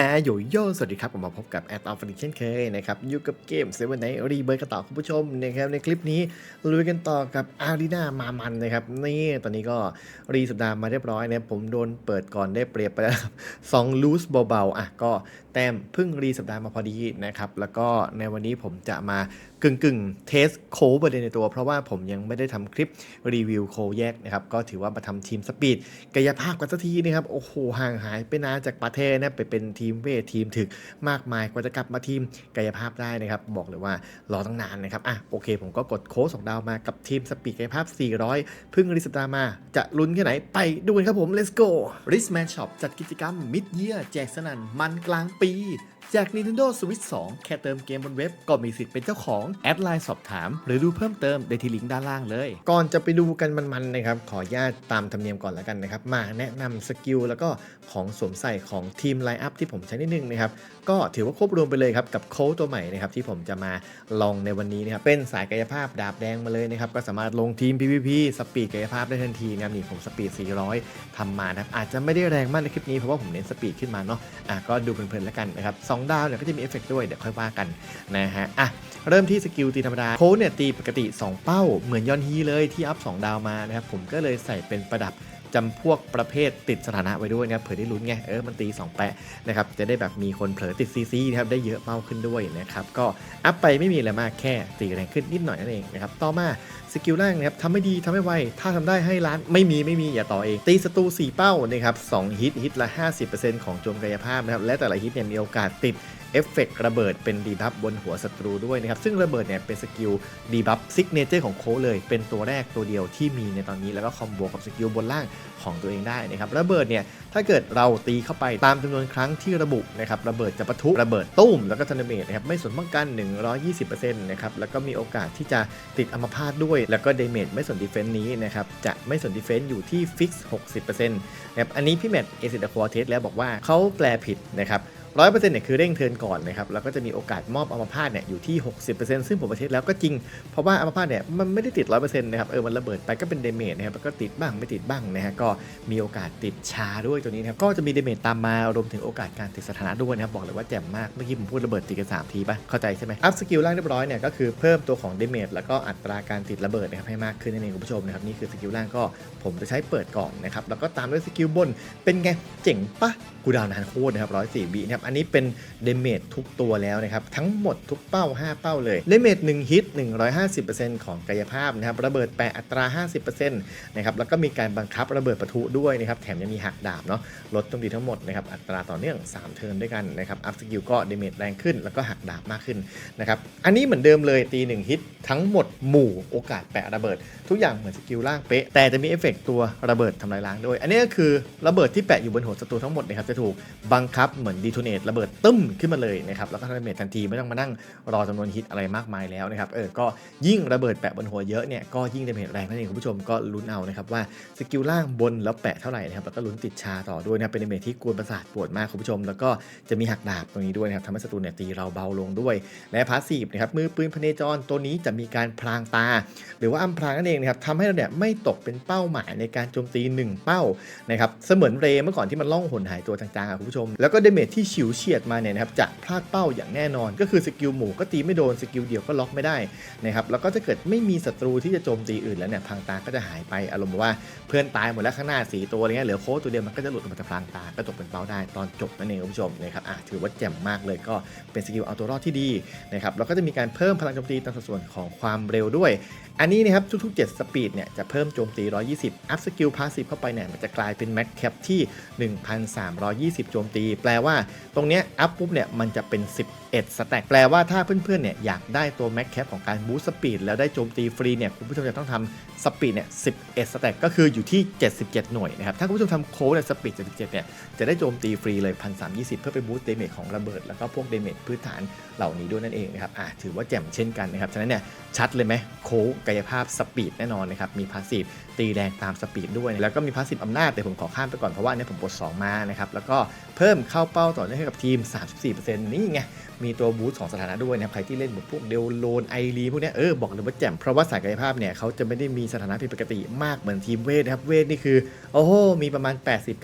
ฮโยโย่สวัสดีครับผมมาพบกับแอดออฟฟิเช่นเคยนะครับอยู่กับเกมเซเว่นไนรีเบิร์กันต่อคุณผู้ชมนะครับในคลิปนี้ลุยกันต่อกับอารีนามามันนะครับนี่ตอนนี้ก็รีสัปดาห์มาเรียบร้อยนะผมโดนเปิดก่อนได้เปรียบไปแล้วสองลูสเบาๆอะก็แต้มเพิ่งรีสัปดาห์มาพอดีนะครับ แล้วก็ในวันนี้ผมจะมากึ่งกึ่งเทสโค้ประเด็นในตัว เพราะว่าผมยังไม่ได้ทำคลิปรีวิวโคแยกนะครับ ก็ถือว่ามาทำทีมสปีดกายภาพกันสักทีนะครับ โอ้โห ห่างหายไปนานจากประเทศนะไปเป็นทีมเวททีมถึกมากมายกว่าจะกลับมาทีมกายภาพได้นะครับ บอกเลยว่ารอตั้งนานนะครับอะโอเค ผมก็กดโค้ดสองดาวมากับทีมสปีดกายภาพ 400พึ่งริสตาห์มาจะลุ้นแค่ไหนไปดูกันครับผม let's go Risman Shop จัดกิจกรรม Mid Year แจกสนั่นมันกลางปีจาก Nintendo Switch 2 แค่เติมเกมบนเว็บ ก็มีสิทธิ์เป็นเจ้าของ แอดไลน์สอบถาม หรือดูเพิ่มเติมได้ที่ลิงก์ด้านล่างเลย ก่อนจะไปดูกันมันๆนะครับ ขออนุญาตตามธรรมเนียมก่อนแล้วกันนะครับ มาแนะนำสกิลแล้วก็ของสวมใส่ของทีมไลน์อัพที่ผมใช้นิดนึงนะครับ ก็ถือว่าครบรวมไปเลยครับ กับโค้ดตัวใหม่นะครับที่ผมจะมาลองในวันนี้นะครับ เป็นสายกายภาพดาบแดงมาเลยนะครับ ก็สามารถลงทีม PVP สปีดกายภาพได้ทันทีนะครับนี่ผมสปีด 400ทำมานะครับอาจจะไม่ได้แรงมากในคลิปนี้เพราะว่าผมเน้นสปีดขึ้นมาเนาะอะก็ดูเพลินๆแล้วกันนะครับสองดาวเนี่ยก็จะมีเอฟเฟกต์ด้วยเดี๋ยวค่อยว่ากันนะฮะอะเริ่มที่สกิลตีธรรมดาโค้ดเนี่ยตีปกติ 2 เป้าเหมือนยอนฮีเลยที่อัพ 2 ดาวมานะครับผมก็เลยใส่เป็นประดับ จำพวกประเภทติดสถานะไว้ด้วยนะครับเผื่อได้ลุ้นไงเออมันตี 2 แปะนะครับจะได้แบบมีคนเผลอติดซีซีนะครับได้เยอะเป้าขึ้นด้วยนะครับก็อัพไปไม่มีอะไรมากแค่ตีแรงขึ้นนิดหน่อยนั่นเองนะครับต่อมาสกิลล่างนะครับทำไม่ดีทำไม่ไวถ้าทำได้ให้ล้านไม่มีไม่มีอย่าต่อเอง ตีศัตรู4 เป้านะครับ2ฮิตฮิตละ 50%ของโจมกายภาพนะครับและแต่ละฮิตเนี่ยมีโอกาสติด เอฟเฟกต์ระเบิดเป็นดีบัฟบนหัวศัตรูด้วยนะครับ ซึ่งระเบิดเนี่ยเป็นสกิลดีบัฟซิกเนเจอร์ของโค้เลย เป็นตัวแรกตัวเดียวที่มีในตอนนี้แล้วก็คอมโบกับสกิลบนล่างของตัวเองได้นะครับระเบิดเนี่ยถ้าเกิดเราตีเข้าไปตามจำนวนครั้งที่ระบุนะครับระเบิดจะปะทุระเบิดตุ้มแล้วก็ทันเมตนะครับไม่สนป้องกัน 120%นะครับแล้วก็มีโอกาสที่จะติดอัมพาตด้วย แล้วก็เดเมจไม่สนดีเฟนต์นี้นะครับจะไม่สนดีเฟนต์อยู่ที่ฟิกซ์60%นะครับอันนี้พี่แมทเอซิดควอเทสแล้วบอกว่าเขาแปลผิดนะครับ ร้อยเปอร์เซ็นต์เนี่ยคือเร่งเทินก่อนนะครับแล้วก็จะมีโอกาสมอบอัมพาตเนี่ยอยู่ที่ 60%ซึ่งผมประเทศแล้วก็จริง เพราะว่าอัมพาตเนี่ยมันไม่ได้ติด100%นต์นะครับเออมันระเบิดไปก็เป็นเดเมจนะครับก็ติดบ้างไม่ติดบ้างนะฮะก็มีโอกาสติดชาด้วยตัวนี้นะครับก็จะมีเดเมจตามมารวมถึงโอกาสการติดสถานะด้วยนะครับบอกเลยว่าแจ่มมากเมื่อกี้ผมพูดระเบิดติดกันสามทีป่ะเข้าใจใช่ไหมอัพสกิลล่างเรียบร้อยเนี่ยก็คือเพิ่มตัวของเดเมจแล้วก็อัตราการติดระเบิดนะครับให้มากขึ้นนั่นเองคุณผู้ชมนะครับนี่คือสกิลล่างก็ผมจะใช้เปิดก่อนนะครับแล้วก็ตามด้วยสกิลบนเป็นไงเจ๋งปะกูดาวนานโคตรนะครับร้อยสี่วินะครับอันนี้เป็นเดเมจทุกตัวแล้วนะครับ ทั้งหมดทุกเป้า 5 เป้าเลยเดเมจ1ฮิต 150%ของกายภาพนะครับ ระเบิดแปะอัตรา 50%นะครับ แล้วก็มีการบังคับระเบิดประทุด้วยนะครับ แถมยังมีหักดาบเนาะ ลดตรงดีทั้งหมดนะครับ อัตราต่อเนื่อง 3 เทิร์นด้วยกันนะครับ อัพสกิลก็เดเมจแรงขึ้น แล้วก็หักดาบมากขึ้นนะครับ อันนี้เหมือนเดิมเลยตี 1 ฮิต ทั้งหมดหมู่โอกาสแปะระเบิด ทุกอย่างเหมือนสกิลล่างเป๊ะ แต่จะมีเอฟเฟกต์ตัวระเบิดทำลายล้างด้วย อันนี้ก็คือระเบิดที่แปะอยู่บนหัวศัตรูทั้งหมดนะครับจะถูกบังคับเหมือนดีโทเนตระเบิดตึ้มขึ้นมาเลยนะครับแล้วก็ทำดาเมจทันทีไม่ต้องมานั่งรอจำนวนฮิตอะไรมากมายแล้วนะครับเออก็ยิ่งระเบิดแปะบนหัวเยอะเนี่ยก็ยิ่งดาเมจแรงนั่นเองคุณผู้ชมก็ลุ้นเอานะครับว่าสกิลล่างบนแล้วแปะเท่าไหร่นะครับแล้วก็ลุ้นติดชาต่อด้วยนะเป็นดาเมจที่กวนประสาทปวดมากคุณผู้ชม แล้วก็จะมีหักดาบตรงนี้ด้วยนะครับทำให้ศัตรูเนี่ยตีเราเบาลงด้วย และพาสซีฟนะครับมือปืนพเนจรตัวนี้จะมีการพรางตา หรือว่าอัมพรางนั่นเองนะครับทำให้เราเนี่ยไม่ตกเป็นเป้าหมายในการโจมตี 1 เป้านะครับเสมือนเรเมื่อก่อนที่มันล่องหนหายตัวจางๆอะคุณผู้ชมแล้วก็เดเมจที่ฉิวเฉียดมาเนี่ยนะครับจะพลาดเป้าอย่างแน่นอน ก็คือสกิลหมู่ก็ตีไม่โดนสกิลเดียวก็ล็อกไม่ได้นะครับแล้วก็ถ้าเกิดไม่มีศัตรูที่จะโจมตีอื่นแล้วเนี่ยพรางตาก็จะหายไปอารมณ์ว่าเพื่อนตายหมดแล้วข้างหน้าสีตัวอะไรเงี้ยเหลือโค้ดตัวเดียวมันก็จะหลุดออกมาจากพรางตาก็ตกเป็นเป้าได้ตอนจบนั่นเองคุณผู้ชมนะครับอะถือว่าแจ่มมากเลยก็เป็นสกิลเอาตัวรอดที่ดีนะครับแล้วก็จะมีการเพิ่มพลังโจมตีตามสัดส่วนของความเร็วด้วย อันนี้นะครับทุกๆ 7 สปีดเนี่ยจะเพิ่มโจมตี 120 อัพสกิลพาสซีฟเข้าไปเนี่ยมันจะกลายเป็นแม็กแคปที่ 1,320 โจมตี แปลว่าตรงเนี้ยอัพปุ๊บเนี่ยมันจะเป็น 11 สแต็กแปลว่าถ้าเพื่อนๆเนี่ยอยากได้ตัวแม็กแคปของการบูสต์สปีดแล้วได้โจมตีฟรีเนี่ยคุณผู้ชมจะต้องทำสปีดเนี่ย 11 สแต็กก็คืออยู่ที่ 77 หน่วยนะครับ ถ้าคุณผู้ชมทำโค้ดเนี่ยสปีด 77 เนี่ยจะได้โจมตีฟรีเลย 1,320 เพื่อไปบูสต์เดเมจของระเบิด แล้วก็พวกเดเมจพื้นฐานเหล่านี้ด้วยนั่นเองนะครับอะถือว่าแจ่มเช่นกันนะครับฉะนั้นเนี่ยชัดเลยไหมโค้ดกายภาพสปีดแน่นอนนะครับมีพาสซีฟตีแรงตามสปีดด้วยแล้วก็มีพาสซีฟอำนาจแต่ผมขอข้ามไปก่อนเพราะว่าเนี่ยผมกด2มานะครับแล้วก็เพิ่มเข้าเป้าต่อเนื่องให้กับทีม 34%นี่ไง มีตัวบูสของสถานะด้วยนะครับใครที่เล่นแบบพวกเดลโลนไอรีพวกเนี้ยเออบอกเลยว่าแจ่มเพราะว่าสายกายภาพเนี่ยเขาจะไม่ได้มีสถานะผิดปกติมากเหมือนทีมเวทนะครับเวทนี่คือโอ้โหมีประมาณ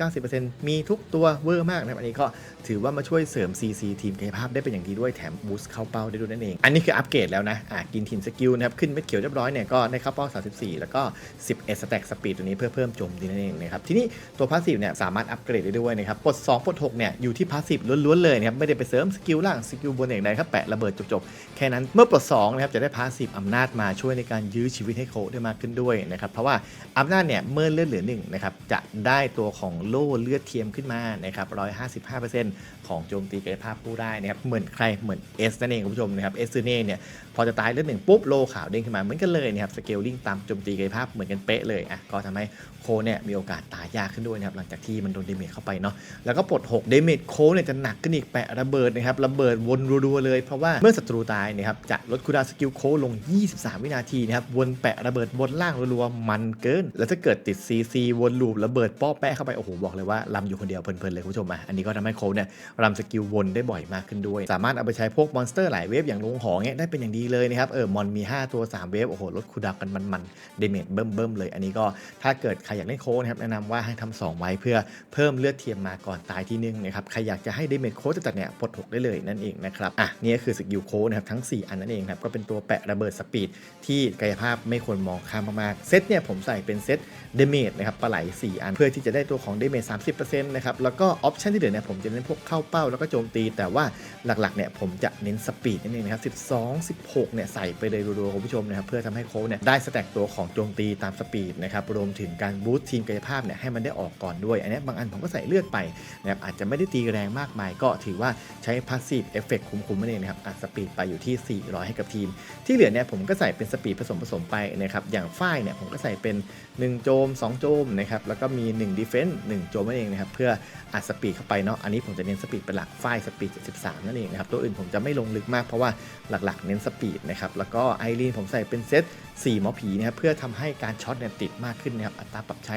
80-90%มีทุกตัวเวอร์มากนะครับอันนี้ก็ ถือว่ามาช่วยเสริม CC ทีมกายภาพได้เป็นอย่างดีด้วยแถมบูสต์เข้าเป้าได้ด้วยนั่นเอง อันนี้คืออัปเกรดแล้วนะอะกินถิ่นสกิลนะครับขึ้นเม็ดเขียวเรียบร้อยเนี่ยก็ได้เข้าเป้า 34 แล้วก็ 11สแต็กสปีดตัวนี้เพื่อเพิ่มโจมตีนั่นเองนะครับทีนี้ตัวพาสซีฟเนี่ยสามารถอัปเกรดได้ด้วยนะครับปลด2ปลด6เนี่ยอยู่ที่พาสซีฟล้วนๆเลยนะครับไม่ได้ไปเสริมสกิลล่างสกิลบนอย่างใดครับแปะระเบิดจบๆแค่นั้นเมื่อปลด2นะครับจะได้พาสซีฟอำนาจมาช่วยในการยื้อชีวิตให้โคได้มากขึ้นด้วยนะครับเพราะว่าอำนาจเนี่ยเมื่อเลือดเหลือหนึ่งนะครับจะได้ตัวของโล่เลือดเทียมขึ้นมานะครับ155%ของโจมตีกายภาพผู้ได้นะครับเหมือนใครเหมือนเอสนั่นเองคุณผู้ชมนะครับเอสซูเน่เนี่ยพอจะตายเลือดหนึ่งปุ๊บโลขาวเด้งขึ้นมาเหมือนกันเลยนะครับสเกลลิงตามโจมตีกายภาพเหมือนกันเป๊ะเลยอะก็ทำให้ โคเนี่ยมีโอกาสตายยากขึ้นด้วยนะครับหลังจากที่มันโดนเดเมจเข้าไปเนาะแล้วก็ปลด6เดเมจโคเนี่ยจะหนักขึ้นอีกแปะระเบิดนะครับระเบิดวนรัวๆเลยเพราะว่าเมื่อศัตรูตายนะครับจะลดคูดาสกิลโคลง 23 วินาทีนะครับวนแปะระเบิดบนล่างรัวๆมันเกิน แล้วถ้าเกิดติด CC วนลูประเบิดป้อแปะเข้าไปโอ้โหบอกเลยว่าลำอยู่คนเดียวเพลินๆเลยคุณผู้ชมอะอันนี้ก็ทำให้โคเนี่ยรำสกิลวนได้บ่อยมากขึ้นด้วย สามารถเอาไปใช้พวกมอนสเตอร์หลายเวฟอย่างลงหอเงี้ยได้เป็นอย่างดีเลยนะครับเออมอนมี 5 ตัว 3 เวฟโอ้โหลดคูดากันมันๆเดเมจเบิ่มๆเลย อันนี้ก็ถ้าเกิดใครอยากเล่นโค้ดนะครับแนะนำว่าให้ทำสองไว้เพื่อเพิ่มเลือดเทียมมาก่อนตายที่หนึงนะครับใครอยากจะให้เดเมจโค้ดจัดเนี่ยปลดหกได้เลยนั่นเองนะครับอะนี่ก็คือสกิลโค้ดนะครับทั้ง 4 อันนั่นเองครับก็เป็นตัวแปะระเบิดสปีดที่กายภาพไม่ควรมองข้ามมากๆเซตเนี่ยผมใส่เป็นเซตเดเมจนะครับปลาไหล 4 อัน เพื่อที่จะได้ตัวของเดเมจ30%นะครับแล้วก็ออปชันที่เหลือเนี่ยผมจะเน้นพวกเข้าเป้าแล้วก็โจมตี แต่ว่าหลักๆเนี่ยผมจะเน้นสปีดนั่นเองนะครับ 12 16 เนี่ยใส่ไปเลยรัวๆคุณผู้ชมนะครับเพื่อทำให้โค้ดเนี่ยได้สแต็กตัวของโจมตีตามสปีดนะครับรวมถึงการบูสต์ทีมกายภาพเนี่ยให้มันได้ออกก่อนด้วย อันนี้บางอันผมก็ใส่เลือดไปนะครับอาจจะไม่ได้ตีแรงมากมาย ก็ถือว่าใช้พาสซีฟเอฟเฟกต์คุ้มๆนั่นเองนะครับอัดสปีดไปอยู่ที่ 400 ให้กับทีม ที่เหลือเนี่ยผมก็ใส่เป็นสปีดผสมผสมไปนะครับอย่างฝ้ายเนี่ยผมก็ใส่เป็น 1 โจม2 โจมนะครับแล้วก็มี 1 defense 1 โจมนั่นเองนะครับเพื่ออัดสปีดเข้าไปเนาะอันนี้ผมจะเน้นสปีดเป็นหลักฝ้ายสปีด 73 นั่นเองนะครับตัวอื่นผมจะไม่ลงลึกมากเพราะว่าหลักๆ เน้นสปีดนะครับแล้วก็ไอรีนผมใส่เป็นเซต4หมอผีนะครับเพื่อทำให้การช็อตเนี่ยติดมากขึ้นนะครับอัตราปรับใช้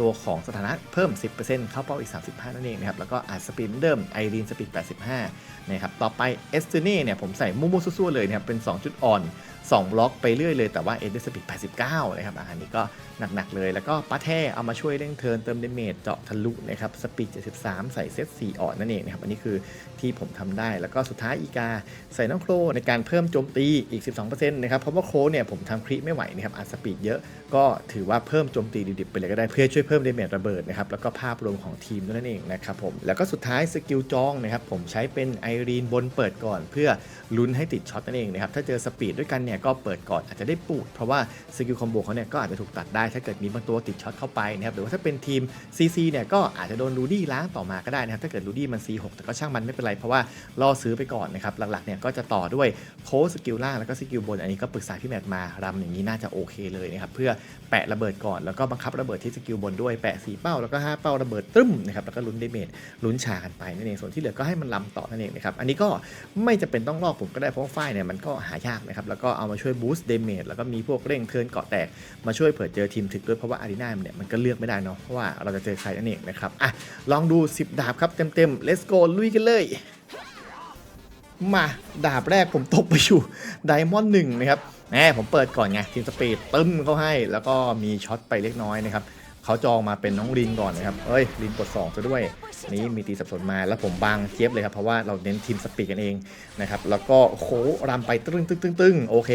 ตัวของสถานะเพิ่ม 10%เข้าเป้าอีก 35 นั่นเองนะครับ แล้วก็อัดสปีดเหมือนเดิมไอรีนสปีด85 นะครับ ต่อไปเอสเตเน่เนี่ยผมใส่มั่วๆซั่วๆเลยนะครับ เป็น 2 จุดอ่อน2บล็อกไปเรื่อยเลย แต่ว่าเอเดสปีด89 นะครับอันนี้ก็หนักๆเลย แล้วก็ป้าแท่เอามาช่วยเร่งเทิร์นเติมเดเมจเจาะทะลุนะครับสปีด73 ใส่เซต4อ่อดนั่นเองนะครับ อันนี้คือที่ผมทำได้ แล้วก็สุดท้ายอีกาใส่น้องโครในการเพิ่มโจมตีอีก 12%นะครับเพราะว่าโครเนี่ยผมทำคริไม่ไหวนะครับอัดสปีดเยอะก็ถือว่าเพิ่มโจมตีดิบๆไปเลยก็ได้เพื่อช่วยเพิ่มเดเมจระเบิดนะครับแล้วก็ภาพรวมของทีมนั่นเองนะครับผมแล้วก็สุดท้ายสกิลจองนะครับผมใช้เป็นไอรีนบนเปิดก่อน เพื่อลุ้นให้ติดช็อตนั่นเองนะครับถ้าเจอสปีดด้วยกันเนี่ยก็เปิดก่อนอาจจะได้ปูดเพราะว่าสกิลคอมโบเขาเนี่ยก็อาจจะถูกตัดได้ ถ้าเกิดมีบางตัวติดช็อตเข้าไปนะครับหรือว่าถ้าเป็นทีม CC เนี่ยก็อาจจะโดนรูดี้ล้างต่อมาก็ได้นะครับถ้าเกิดรูดี้มัน C6 แต่ก็ช่างมันไม่เป็นไรเพราะว่าล่อซื้อไปก่อนนะครับหลักๆเนี่ยก็จะต่อด้วยโค้สกิลล่างแล้วก็สกิลบนอันนี้ก็ปรึกษาพี่แมทมารำอย่างนี้น่าจะโอเคเลยนะครับเพื่อแปะระเบิดก่อนแล้วก็บังคับระเบิดที่สกิลบนด้วยแปะสีเป้าแล้วก็ห้าเป้าระเบิดตึ้มนะครับแล้วก็ลุ้นเดเมจลุ้นชากันไปนั่นเองส่วนที่เหลือก็ให้มันลำต่อนั่นเองนะครับอันนี้ก็ไม่จะเป็นต้องลอกผมก็ได้เพราะว่าฝ้ายเนี่ยมันก็หายากนะครับแล้วก็เอามาช่วยบูสต์เดเมจแล้วก็มีพวกเร่งเทินเกาะแตกมาช่วยเผื่อเจอทีมถึกด้วยเพราะว่าอารีนาเนี่ยมันก็เลือกไม่ได้เนาะเพราะว่าเราจะเจอใครนั่นเองนะครับอะลองดู 10 ดาบครับเต็มๆ let's go ลุยกันเลยมาดาบแรกผมตกไปอยู่ไดมอนด์หนึ่งนะครับแหมผมเปิดก่อนไงทีมสปีดตึ้มเขาให้ แล้วก็มีช็อตไปเล็กน้อยนะครับ เขาจองมาเป็นน้องลินก่อนนะครับ เอ้ยลินกด2ซะด้วย นี้มีตีสับสนมาแล้วผมบางเทียบเลยครับ เพราะว่าเราเน้นทีมสปีดกันเองนะครับ แล้วก็โครำไปตึ้งตึ้งตึ้งตึ้งโอเค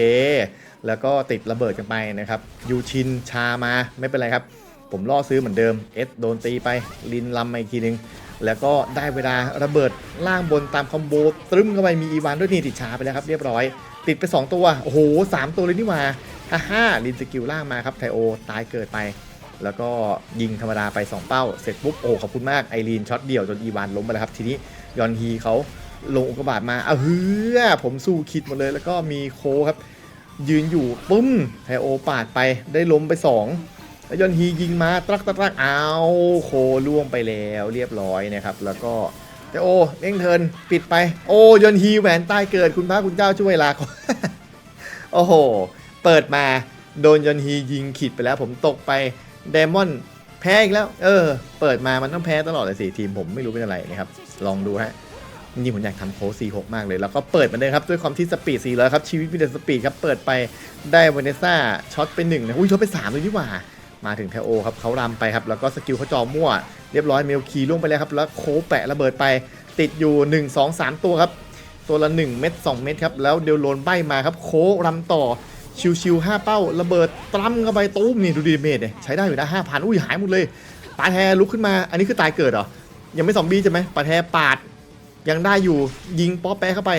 แล้วก็ติดระเบิดกันไปนะครับ ยูชินชามาไม่เป็นไรครับ ผมล่อซื้อเหมือนเดิม เอสโดนตีไป ลินลำมาอีกทีนึง แล้วก็ได้เวลาระเบิดล่างบนตามคอมโบตรึมเข้าไปมีอีวานด้วยนี่ติดชาไปแล้วครับเรียบร้อย ติดไป 2 ตัว โอ้โหสามตัวเลยนี่หว่าฮ่าฮ่าลินสกิลล่างมาครับไทโอตายเกิดไป แล้วก็ยิงธรรมดาไป 2 เป้า เสร็จปุ๊บ โอ้ขอบคุณมากไอรีนช็อตเดี่ยวจนอีวานล้มไปแล้วครับ ทีนี้ยอนฮีเขาลงอุกกาบาตมาเอาเฮือผมสู้คิดหมดเลย แล้วก็มีโคครับ ยืนอยู่ปุ้มไทโอปาดไปได้ล้มไป 2 แล้วยอนฮียิงมาตรักตรักเอาโคล่วงไปแล้วเรียบร้อยนะครับ แล้วก็แต่โอเร่งเทินปิดไป โอยอนฮีแหวนใต้เกิดคุณพระคุณเจ้าช่วยลาโอ้โห เปิดมาโดนยอนฮียิงขีดไปแล้วผมตกไป เดมอนแพ้อีกแล้ว เออ เปิดมามันต้องแพ้ตลอดเลยสิทีมผมไม่รู้เป็นอะไรนะครับ ลองดูฮะจริงๆผมอยากทำโค้ด46 มากเลย แล้วก็เปิดมาเลยครับ ด้วยความที่สปีด400ครับ ชีวิตมีแต่สปีดครับ เปิดไปได้วาเนซ่าช็อตไปหนึ่งนะอุ้ยช็อตไป3เลยดีกว่า มาถึงแทโอครับเขารำไปครับ แล้วก็สกิลเขาจอมั่ว เรียบร้อยเมลคีล่วงไปแล้วครับ แล้วโค้ดแปะระเบิดไปติดอยู่ 1 2 3 ตัวครับ ตัวละ 1 เม็ด2เม็ดครับ แล้วเดลโลนใบมาครับ โค้ดรำต่อ ชิวๆ5เป้าระเบิดตรัมเข้าไปตุ้มนี่ดูดีเมจเนี่ยใช้ได้อยู่นะ5,000อุ้ยหายหมดเลยปาแทลุกขึ้นมา อันนี้คือตายเกิดเหรอ ยังไม่ซอมบี้ใช่ไหมปาแทปาดยังได้อยู่ยิงป๊อปแปะเข้าไป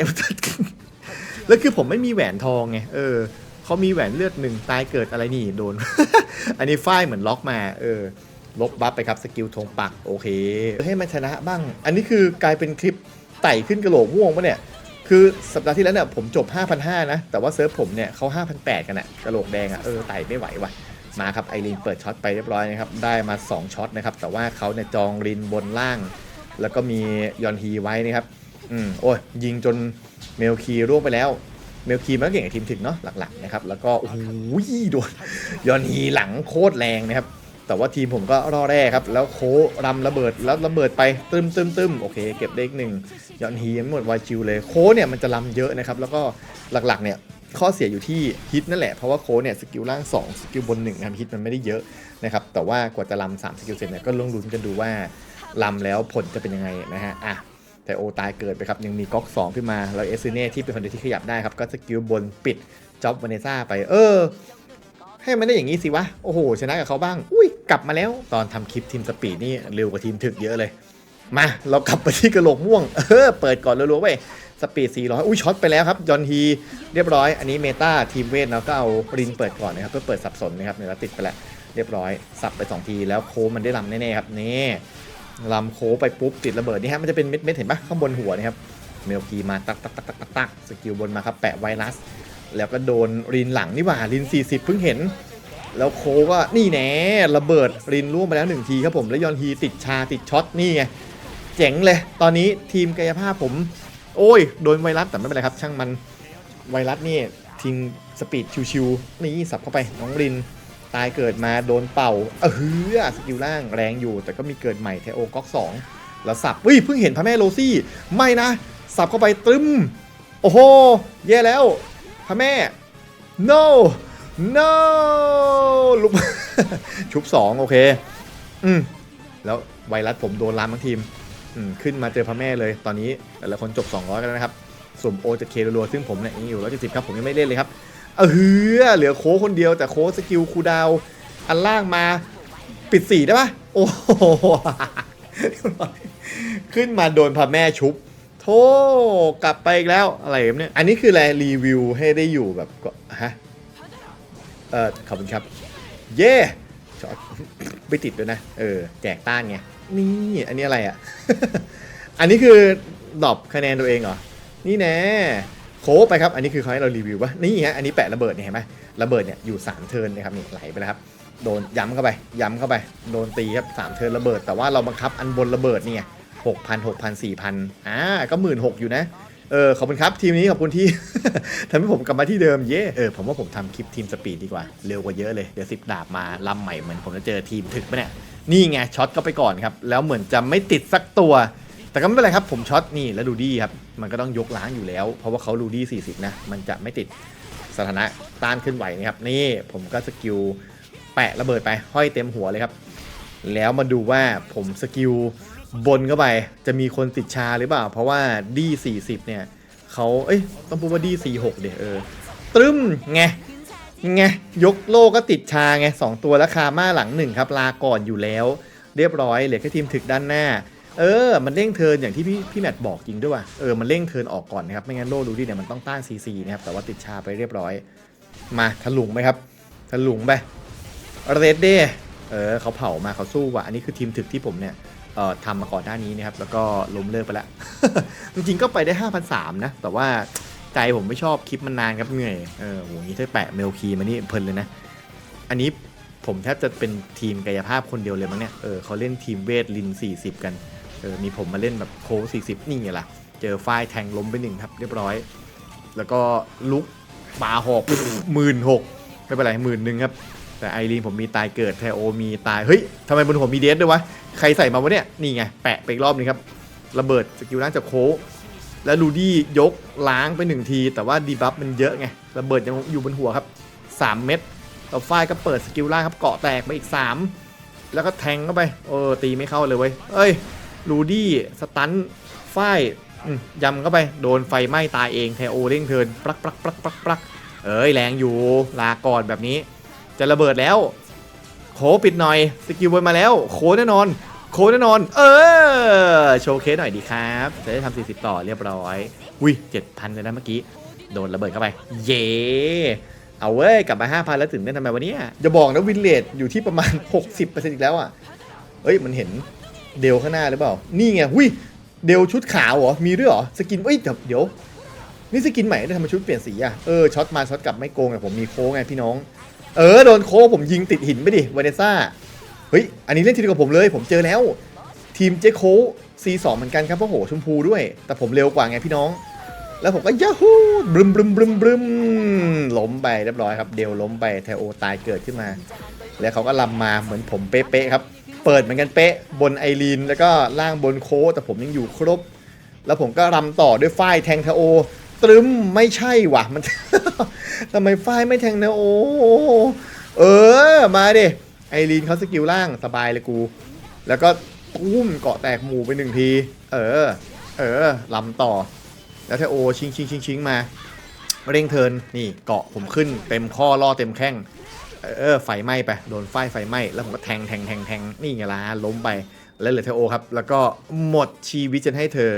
แล้วคือผมไม่มีแหวนทองไงเออเขามีแหวนเลือดหนึ่งตายเกิดอะไรนี่โดน อันนี้ฝ้ายเหมือนล็อกมา เออ ลบบัฟไปครับสกิลธงปักโอเค ให้มันชนะบ้าง อันนี้คือกลายเป็นคลิปไต่ขึ้นกระโหลกม่วงปะเนี่ย คือสัปดาห์ที่แล้วเนี่ยผมจบ 5,500 นะ แต่ว่าเซิร์ฟผมเนี่ยเขา5,800 กันอะกระโหลกแดงอะเออไต่ไม่ไหวว่ะมาครับไอรีนเปิดช็อตไปเรียบร้อยนะครับ ได้มา 2 ช็อตนะครับ แต่ว่าเขาเนี่ยจองรินบนล่าง แล้วก็มียอนฮีไว้นะครับ อืมโอ้ยยิงจนเมลคีร่วงไปแล้ว เมลคีมันก็เก่งกับทีมถึงเนาะหลักๆนะครับ แล้วก็โอ้โหโดนยอนฮีหลังโคตรแรงนะครับ แต่ว่าทีมผมก็รอแร่ครับ แล้วโครำระเบิดแล้วระเบิดไปตึมตึมตึมโอเค เก็บได้อีกหนึ่งยอนฮีไม่หมดวายจิวเลยโคเนี่ยมันจะรำเยอะนะครับ แล้วก็หลักๆเนี่ยข้อเสียอยู่ที่ฮิตนั่นแหละ เพราะว่าโคเนี่ยสกิลล่าง 2 สกิลบน1ครับฮิตมันไม่ได้เยอะนะครับแต่ว่ากว่าจะรำสามสกิลเสร็จเนี่ยก็ลองลุ้นกันดูว่าลำแล้วผลจะเป็นยังไงนะฮะอะแต่โอตายเกิดไปครับยังมีก๊อก2ขึ้นมาแล้วเอสเน่ที่เป็นคนเดียวที่ขยับได้ครับก็สกิลบนปิดจ็อบวาเนซ่าไปเออ ให้มันได้อย่างนี้สิวะ โอ้โห ชนะกับเขาบ้าง อุ้ย กลับมาแล้ว ตอนทำคลิปทีมสปีดนี่เร็วกว่าทีมถึกเยอะเลย มา เรากลับไปที่กระโหลกม่วง เออ เปิดก่อนรัวๆไปสปีด 400 อุ้ยช็อตไปแล้วครับ ยอนฮีเรียบร้อย อันนี้เมตาทีมเวทเราก็เอารินเปิดก่อนนะครับ เพื่อเปิดสับสนนะครับเนี่ยติดไปแล้ว เรียบร้อย สับไป 2 ทีแล้วโค้มันได้ลำแน่ๆครับนี่ลำโค้ไปปุ๊บติดระเบิดนี่ฮะ มันจะเป็นเม็ดๆเห็นปะข้างบนหัวนะครับ เมลกีมาตักตักตักตักตักสกิลบนมาครับ แปะไวรัส แล้วก็โดนรินหลังนี่หว่าริน 40 เพิ่งเห็น แล้วโคก็นี่แน่ระเบิดรินล่วงไปแล้วหนึ่งทีครับผมแล้วยอนฮีติดชาติดช็อตนี่ไงเจ๋งเลย ตอนนี้ทีมกายภาพผม โอ้ย โดนไวรัสแต่ไม่เป็นไรครับ ช่างมันไวรัสนี่ทีมสปีดชิวๆนี่สับเข้าไปน้องรินตายเกิดมาโดนเป่าเออฮือสกิลล่างแรงอยู่ แต่ก็มีเกิดใหม่เทโอก๊อกสองแล้วสับเฮ้ยเพิ่งเห็นพระแม่โรซี่ ไม่นะ สับเข้าไปตรึม โอ้โห แย่แล้ว พระแม่ no no ลุกชุบสองโอเค อืมแล้วไวรัสผมโดนลามทั้งทีม อืมขึ้นมาเจอพระแม่เลยตอนนี้แต่ละคนจบ 200 กันแล้วนะครับสุ่มโอจะเครัวๆซึ่งผมเนี่ยยังอยู่170ครับ ผมยังไม่เล่นเลยครับ เออเหือเหลือโค้คนเดียวแต่โค้สกิลคูดาว อันล่างมาปิดสีได้ปะโอ้โหขึ้นมาโดนพระแม่ชุบ โธ่กลับไปอีกแล้วอะไรเนี่ยอันนี้คือแลรีวิวให้ได้อยู่แบบก็ฮะเออขอบคุณครับ เย่ชอตไปติดด้วยนะ เออ แจกต้านไงนี่อันนี้อะไรอะ อันนี้คือดรอปคะแนนตัวเองเหรอ นี่แน่โคไปครับ อันนี้คือเขาให้เรารีวิววะนี่ฮะอันนี้แปะระเบิดเนี่ยเห็นไหมระเบิดเนี่ยอยู่3เทิร์นนะครับนี่ไหลไปแล้วครับโดนย้ำเข้าไป ย้ำเข้าไป โดนตีครับสามเทิร์นระเบิด แต่ว่าเราบังคับอันบนระเบิดเนี่ย 6,000 6,000 4,000อ่าก็หมื่นหกอยู่นะเออขอบคุณครับทีมนี้ขอบคุณที่ ทำให้ผมกลับมาที่เดิมเย่เออผมว่าผมทำคลิปทีมสปีดดีกว่า เร็วกว่าเยอะเลย เดี๋ยวสิบดาบมาลำใหม่เหมือนผมจะเจอทีมถึกปะเนี่ย นี่ไงช็อตก็ไปก่อนครับ แล้วเหมือนจะไม่ติดสักตัว แต่ก็ไม่เป็นไรครับ ผมช็อตนี่แล้วดูดี้ครับ มันก็ต้องยกล้างอยู่แล้ว เพราะว่าเขาดูดี้40 นะ มันจะไม่ติดสถานะต้านขึ้นไหวนะครับนี่ผมก็สกิลแปะระเบิดไปห้อยเต็มหัวเลยครับแล้วมาดูว่าผมสกิล บนเข้าไปจะมีคนติดชาหรือเปล่า เพราะว่าดี40 เนี่ยเขาเอ้ยต้องพูดว่าดี46เดี๋ยวเออตรึมไงไงยกโลก็ติดชาไงสองตัวแล้วคาม่าหลังหนึ่งครับ ลาก่อนอยู่แล้ว เรียบร้อยเหลือแค่ทีมถึกด้านหน้า เออ มันเร่งเทินอย่างที่พี่พี่แมทบอกจริงด้วยว่ะเออมันเร่งเทินออกก่อนนะครับไม่งั้นโลดูดิเนี่ยมันต้องต้านซีซีนะครับแต่ว่าติดชาไปเรียบร้อย มาถลุงไหมครับถลุงไปเรดเดเออเขาเผามาเขาสู้ว่ะอันนี้คือทีมถึกที่ผมเนี่ย ทำมาก่อนหน้านี้นะครับ แล้วก็ล้มเลิกไปแล้วจริงๆก็ไปได้5,300นะ แต่ว่าใจผมไม่ชอบคลิปมันนานครับเหนื่อยเออโหนี้ถ้าแปะเมลคีมานี่เพลินเลยนะ อันนี้ผมแทบจะเป็นทีมกายภาพคนเดียวเลยมั้งเนี่ยเออเขาเล่นทีมเวทลิน 40 กันเออมีผมมาเล่นแบบโค้40 นี่ไงล่ะ เจอฝ้ายแทงล้มไปหนึ่งครับ เรียบร้อย แล้วก็ลุกปาหอกหมื่นหกไม่เป็นไรหมื่นหนึ่งครับ แต่ไอรีนผมมีตายเกิดแทโอมีตาย เฮ้ยทำไมบนหัวมีเดสด้วยวะ ใครใส่มาวะเนี่ย นี่ไง แปะไปอีกรอบนึงครับ ระเบิดสกิลล่างจากโค้แล้วลูดี้ยกล้างไปหนึ่งที แต่ว่าดีบัฟมันเยอะไง ระเบิดยังอยู่บนหัวครับ 3 เม็ดต่อฝ้ายก็เปิดสกิลล่างครับเกาะแตกไปอีก 3 แล้วก็แทงเข้าไป เออ ตีไม่เข้าเลยเว้ย เอ้ยลูดี้สตันฝ้ายยำเข้าไป โดนไฟไหม้ตายเองแทโอเร่งเทินปลักปลักปลักปลักปลักเอ้ยแรงอยู่ลาก่อนแบบนี้ จะระเบิดแล้ว โคปิดหน่อยสกิลบนมาแล้วโคแน่นอนโคแน่นอน เออ โชว์เคสหน่อยดีครับ จะได้ทำ40 ต่อเรียบร้อย อุ้ย7,000เลยนะเมื่อกี้ โดนระเบิดเข้าไป เย่เอาเว้ย กลับมา 5,000 แล้วถึงได้ทำไมวันนี้จะบอกนะวินเลดอยู่ที่ประมาณ 60%อีกแล้วอะ เอ้ย มันเห็นเดลข้างหน้าหรือเปล่า นี่ไงหุยเดลชุดขาวเหรอ มีด้วยเหรอ สกินเอ้ยเดี๋ยวเดี๋ยวนี่สกินใหม่ได้ทำไมชุดเปลี่ยนสีอะ เออช็อตมาช็อตกลับไม่โกงไงผมมีโค้งไงพี่น้อง เออโดนโค้ผมยิงติดหินไปดิวาเนซ่าเฮ้ยอันนี้เล่นทีเดียวกับผมเลย ผมเจอแล้ว ทีมเจโค C2 เหมือนกันครับเพราะโหชมพูด้วย แต่ผมเร็วกว่าไงพี่น้อง แล้วผมก็ยาฮูบรึมบรึมบรึมบรึมล้มไปเรียบร้อยครับ เดวล้มไปไทโอตายเกิดขึ้นมา แล้วเขาก็ลำมาเหมือนผมเป๊ะๆครับ เปิดเหมือนกันเป๊ะ บนไอรีนแล้วก็ล่างบนโคแต่ผมยังอยู่ครบ แล้วผมก็รำต่อด้วยฝ้ายแทงเทโอ ตรึมไม่ใช่ว่ะมัน ทำไมฝ้ายไม่แทงเทโอเออ มาดิไอรีนเขาสกิลล่างสบายเลยกู แล้วก็ตุ้มเกาะแตกหมู่ไปหนึ่งที เออ เออลำต่อ แล้วเทโอชิงชิงชิงชิงมาเร่งเทินนี่เกาะผมขึ้นเต็มข้อล่อเต็มแข้งเออไฟไหม้ไปโดนไฟไฟไหม้แล้วผมก็แทงแทงแทงแทงนี่ไงล่ะล้มไปแล้วเหลือเทโอครับ แล้วก็หมดชีวิตจนให้เธอ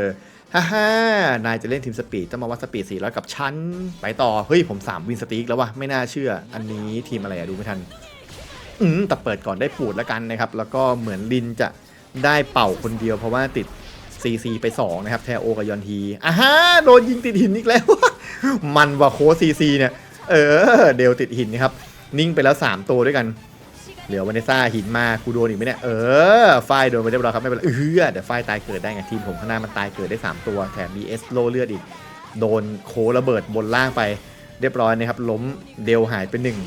ฮ่าฮ่านายจะเล่นทีมสปีดต้องมาวัดสปีด400 กับฉัน ไปต่อ เฮ้ย ผม 3 วินสตีกแล้ววะไม่น่าเชื่อ อันนี้ทีมอะไรอะดูไม่ทัน อืมแต่เปิดก่อนได้ปูดแล้วกันนะครับ แล้วก็เหมือนลินจะได้เป่าคนเดียว เพราะว่าติด CC ไป 2 นะครับ แทโอกับยอนทีอ่าฮะโดนยิงติดหินอีกแล้ว มันว่าโค้ซีซีเนี่ย เออ เดลติดหินนะครับ นิ่งไปแล้ว 3 ตัวด้วยกัน เหลือวานิซ่าหินมากูโดนอีกไหมเนี่ยเออฝ้ายโดนไปเรียบร้อยครับไม่เป็นไรเออเดี๋ยวฝ้ายตายเกิดได้ไงทีมผมข้างหน้ามันตายเกิดได้ 3 ตัวแถม BS โลเลือดอีกโดนโคระเบิดบนล่างไปเรียบร้อยนะครับล้มเดลหายไปหนึ่ง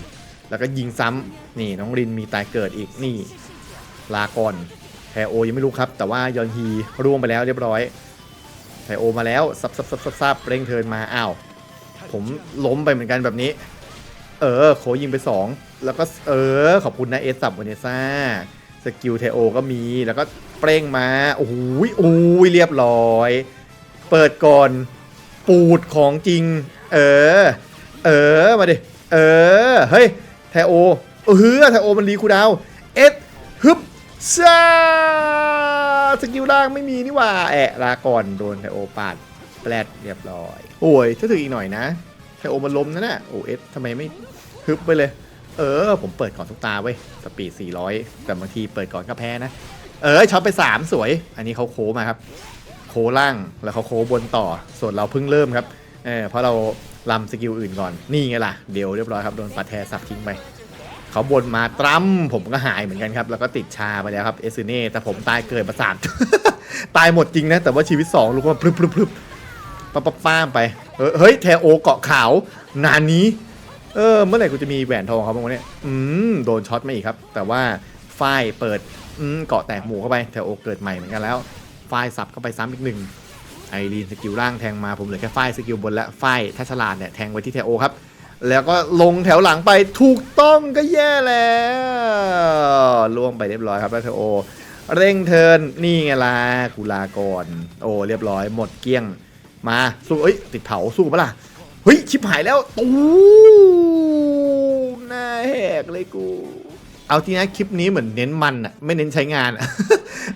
แล้วก็ยิงซ้ำนี่น้องรินมีตายเกิดอีกนี่ลาก่อนแทโอยังไม่รู้ครับ แต่ว่ายอนฮีร่วงไปแล้วเรียบร้อยแทโอมาแล้วซับซับซับซับซับเร่งเทินมาอ้าวผมล้มไปเหมือนกันแบบนี้ เออ โคยิงไป 2 แล้วก็เออ ขอบคุณนะเอสสับวาเนซ่าสกิลเทโอก็มีแล้วก็เปร่งมาโอ้โหโอ้ยเรียบร้อย เปิดก่อน ปูดของจริง เออ เออ มาดิ เออ เฮ้ยไทโอเออไทโอมันรีคูดาวเอ็ดฮึบซาสกิลล่างไม่มีนี่ว่า แอะลาก่อนโดนไทโอปาดแปลดเรียบร้อย โอ้ยถ้าถึงอีกหน่อยนะ ไทโอมันล้มนะน่ะโอเอสทำไมไม่ฮึบไปเลย เออ ผมเปิดก่อนทุกตาเว้ยสปีด 400 แต่บางทีเปิดก่อนก็แพ้นะ เออช็อตไป 3 สวย อันนี้เขาโค้มาครับ โค้ล่างแล้วเขาโค้บนต่อ ส่วนเราเพิ่งเริ่มครับ เออเพราะเราลำสกิลอื่นก่อน นี่ไงล่ะ เดี๋ยวเรียบร้อยครับ โดนปาแทสับทิ้งไป เขาบนมาตรัมผมก็หายเหมือนกันครับ แล้วก็ติดชาไปแล้วครับ เอสเน่ แต่ผมตายเกิดมาสามตายหมดจริงนะ แต่ว่าชีวิต2ลูกมาพรึบพรึบพรึบ ปั๊บปั๊บป้ามไปเออเฮ้ยแทโอเกาะขาวนานนี้ เออเมื่อไหร่กูจะมีแหวนทองเขาบ้างวะเนี่ยอืมโดนช็อตมาอีกครับ แต่ว่าฝ้ายเปิดอืมเกาะแตกหมูเข้าไปแทโอเกิดใหม่เหมือนกันแล้วฝ้ายสับเข้าไปซ้ำอีกหนึ่งไอรีนสกิลล่างแทงมาผมเหลือแค่ฝ้ายสกิลบนและฝ้ายถ้าฉลาดเนี่ยแทงไว้ที่เทโอครับแล้วก็ลงแถวหลังไปถูกต้องก็แย่แล้วล่วงไปเรียบร้อยครับแล้วเทโอ เร่งเทินนี่ไงล่ะกูลาก่อน โอ้เรียบร้อยหมดเกลี้ยง มาสู้เอ้ยติดเผาสู้ปะล่ะเฮ้ยชิบหายแล้วตูมหน้าแหกเลยกู เอาทีนะคลิปนี้เหมือนเน้นมันอะไม่เน้นใช้งานอ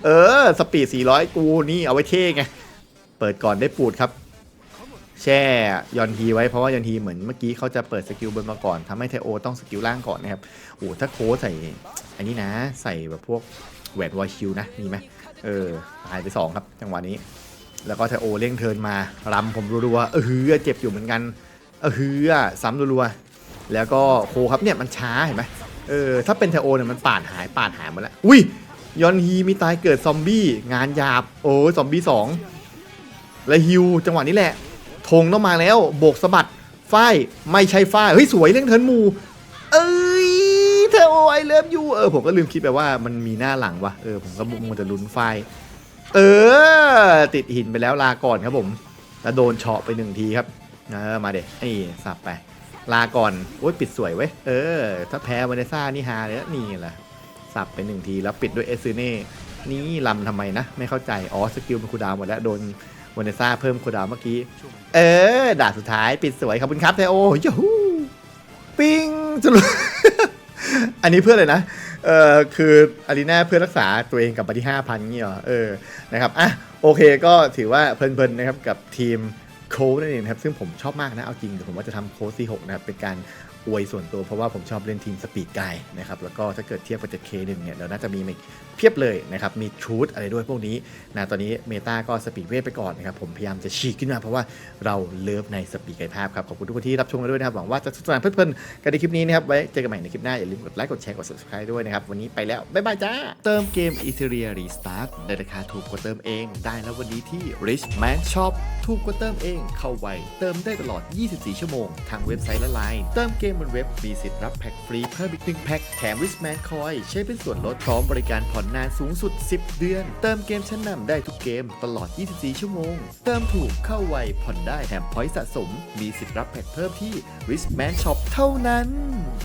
เออสปีด 400 กูนี่เอาไว้เท่ไง เปิดก่อนได้ปูดครับ แช่ยอนทีไว้เพราะว่ายอนทีเหมือนเมื่อกี้เขาจะเปิดสกิลบนมาก่อนทำให้เทโอต้องสกิลล่างก่อนนะครับโอ้ถ้าโค้ใส่ อันนี้นะ ใส่แบบพวกแหวนวอยคิวนะมีไหมเออตายไป2ครับจังหวะนี้ แล้วก็เทโอเร่งเทินมารำผมรัวๆเออฮือเจ็บอยู่เหมือนกันเออฮือซ้ำรัวๆแล้วก็โคครับเนี่ยมันช้าเห็นไหมเออถ้าเป็นเทโอเนี่ยมันปาดหายปาดหายหมดแล้วอุ้ยยอนฮีมีตายเกิดซอมบี้งานหยาบโอ้ยซอมบี้สองและฮิวจังหวะนี้แหละธงต้องมาแล้วโบกสะบัดฝ้ายไม่ใช่ฝ้ายเฮ้ยสวยเร่งเทินมู เอ้ยเทโอไอเลิฟยูเออผมก็ลืมคิดไปว่ามันมีหน้าหลังวะเออผมก็มัวแต่ลุ้นฝ้าย เออ ติดหินไปแล้วลาก่อนครับผมแล้วโดนเฉาะไปหนึ่งทีครับ เออ มาเด็ไอ้สับไป ลาก่อนโอ้ยปิดสวยเว้ย เออ ถ้าแพ้วาเนซ่านี่ฮาเลยนะนี่แหละสับไปหนึ่งทีแล้วปิดด้วยเอซูเน่นี่ลำทำไมนะ ไม่เข้าใจ อ๋อ สกิลเป็นคูดาวหมดแล้วโดนวาเนซ่าเพิ่มคูดาวเมื่อกี้ เออ ด่าสุดท้ายปิดสวยขอบคุณครับเทโอยูฮูปิ้งจะรู้อันนี้เพื่อเลยนะ เออคืออารีนาเพื่อรักษาตัวเองกลับมาที่5,000งี้เหรอเออนะครับอะโอเคก็ถือว่าเพลินๆนะครับกับทีมโค้ดนั่นเองครับซึ่งผมชอบมากนะเอาจริงแต่ผมว่าจะทำโค้ด4 6นะครับเป็นการอวยส่วนตัวเพราะว่าผมชอบเล่นทีมสปีดไกด์นะครับแล้วก็ถ้าเกิดเทียบกับ 7K1 เนี่ยเดี๋ยวน่าจะมีอีก เพียบเลยนะครับ มีทรูดอะไรด้วยพวกนี้นะตอนนี้เมตาก็สปีดเวทไปก่อนนะครับ ผมพยายามจะฉีกขึ้นมาเพราะว่าเราเลิฟในสปีดไกด์ภาพครับ ขอบคุณทุกคนที่รับชมกันด้วยนะครับ หวังว่าจะสนุกสนานเพลินๆกันในคลิปนี้นะครับ ไว้เจอกันใหม่ในคลิปหน้า อย่าลืมกดไลค์ กดแชร์ กด subscribe ด้วยนะครับ วันนี้ไปแล้ว บ๊ายบายจ้า เติมเกม e t h e r i a Restart ในราคาถูกกว่าเติมเอง ได้แล้ววันนี้ที่ Rich Man Shop ถูกกว่าเติมเอง เข้าไว เติมได้ตลอด 24 ชั่วโมง ทางเว็บไซต์และไลน์เติมเกมบนเว็บมีสิทธิ์รับแพ็กฟรีเพิ่มอีก1แพ็กแถม Rich Man Coin ใช้เป็นส่วนลดพร้อมบริการผ่อนนานสูงสุด 10 เดือน เติมเกมชั้นนำได้ทุกเกมตลอด 24 ชั่วโมง เติมถูกเข้าไวผ่อนได้แถมพอยต์สะสม มีสิทธิ์รับแพ็กเพิ่มที่ Rich Man Shop เท่านั้น